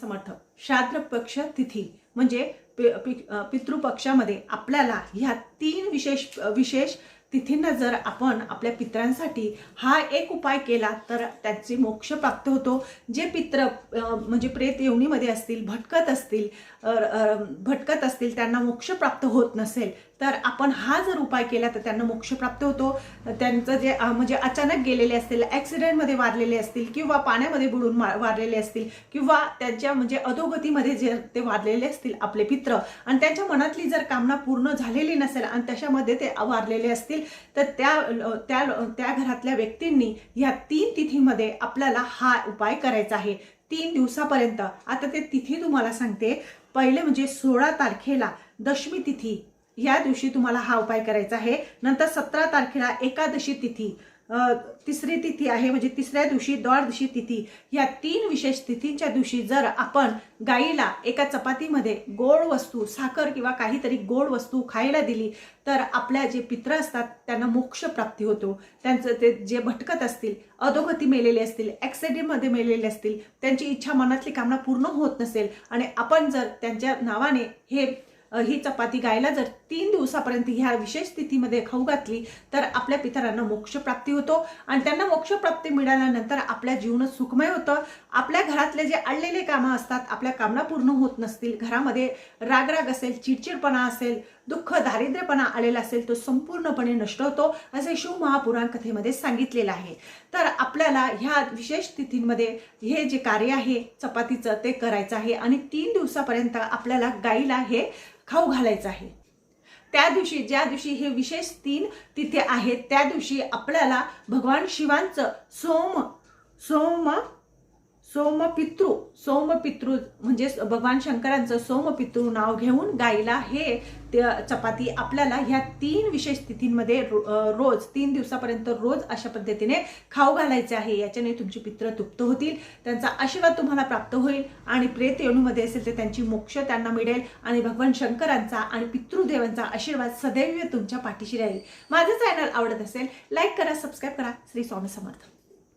समर्थ श्राद्ध पक्ष तिथी म्हणजे पितृपक्षामध्ये आपल्याला ह्या तीन विशेष विशेष तिथींना जर आपण आपल्या पित्रांसाठी हा एक उपाय केला तर त्यांचे मोक्ष प्राप्त होतो. जे पित्र म्हणजे प्रेत येवणीमध्ये असतील भटकत असतील भटकत असतील त्यांना मोक्ष प्राप्त होत नसेल तर आपण हा जर उपाय केला तर त्यांना मोक्ष प्राप्त होतो. त्यांचं जे म्हणजे अचानक गेलेले असतील ॲक्सिडेंटमध्ये वारलेले असतील किंवा पाण्यामध्ये बुडून मा- वारलेले असतील किंवा त्यांच्या म्हणजे अधोगतीमध्ये जे ते वारलेले असतील आपले पित्र आणि त्यांच्या मनातली जर कामना पूर्ण झालेली नसेल आणि त्याच्यामध्ये ते वारलेले असतील तर त्या त्या त्या घरातल्या व्यक्तींनी ह्या तीन तिथीमध्ये आपल्याला हा उपाय करायचा आहे. तीन दिवसापर्यंत. आता ते तिथी तुम्हाला सांगते. पहिले म्हणजे सोळा तारखेला दशमी तिथी. या दिवशी तुम्हाला हा उपाय करायचा आहे. नंतर सतरा तारखेला एकादशी तिथी तिसरी तिथी आहे म्हणजे तिसऱ्या दिवशी द्वादशी तिथी. या तीन विशेष तिथींच्या दिवशी जर आपण गाईला एका चपातीमध्ये गोड वस्तू साखर किंवा काहीतरी गोड वस्तू खायला दिली तर आपल्या जे पित्र असतात त्यांना मोक्ष प्राप्ती होतो. त्यांचं ते जे भटकत असतील अधोगती मेलेले असतील ॲक्सिडेंटमध्ये मेलेले असतील त्यांची इच्छा मनातली कामना पूर्ण होत नसेल आणि आपण जर त्यांच्या नावाने हे ही चपाती गायला जर तीन दिवसापर्यंत ह्या विशेष स्थितीमध्ये खाऊ घातली तर आपल्या पितरांना मोक्षप्राप्ती होतो. आणि त्यांना मोक्षप्राप्ती मिळाल्यानंतर आपल्या जीवन सुखमय होतं. आपल्या घरातले जे अडलेले कामं असतात आपल्या कामना पूर्ण होत नसतील घरामध्ये रागराग असेल चिडचिडपणा असेल दुःख दारिद्र्यपणा आलेला असेल तो संपूर्णपणे नष्ट होतो असे शिव महापुराण कथेमध्ये सांगितलेलं आहे. तर आपल्याला ह्या विशेष स्थितींमध्ये हे जे कार्य आहे चपातीचं ते करायचं आहे. आणि तीन दिवसापर्यंत आपल्याला गाईला हे खाऊ घालायचं आहे. त्या दिवशी ज्या दिवशी हे विशेष तीन तिथे आहेत त्या दिवशी आपल्याला भगवान शिवांचं सोम सोम सोमपितृ सोमपितृ म्हणजे भगवान शंकरांचं सोमपितृ नाव घेऊन गाईला हे चपाती आपल्याला ह्या तीन विशेष तिथींमध्ये रो- रोज तीन दिवसापर्यंत रोज अशा पद्धतीने खाऊ घालायचे आहे. याच्याने तुमची पित्र तृप्त होतील त्यांचा आशीर्वाद तुम्हाला प्राप्त होईल आणि प्रेत येणूमध्ये असेल तर त्यांची मोक्ष त्यांना मिळेल आणि भगवान शंकरांचा आणि पितृदेवांचा आशीर्वाद सदैव तुमच्या पाठीशी राहील. माझं चॅनल आवडत असेल लाईक करा सबस्क्राईब करा. श्री स्वामी समर्थ.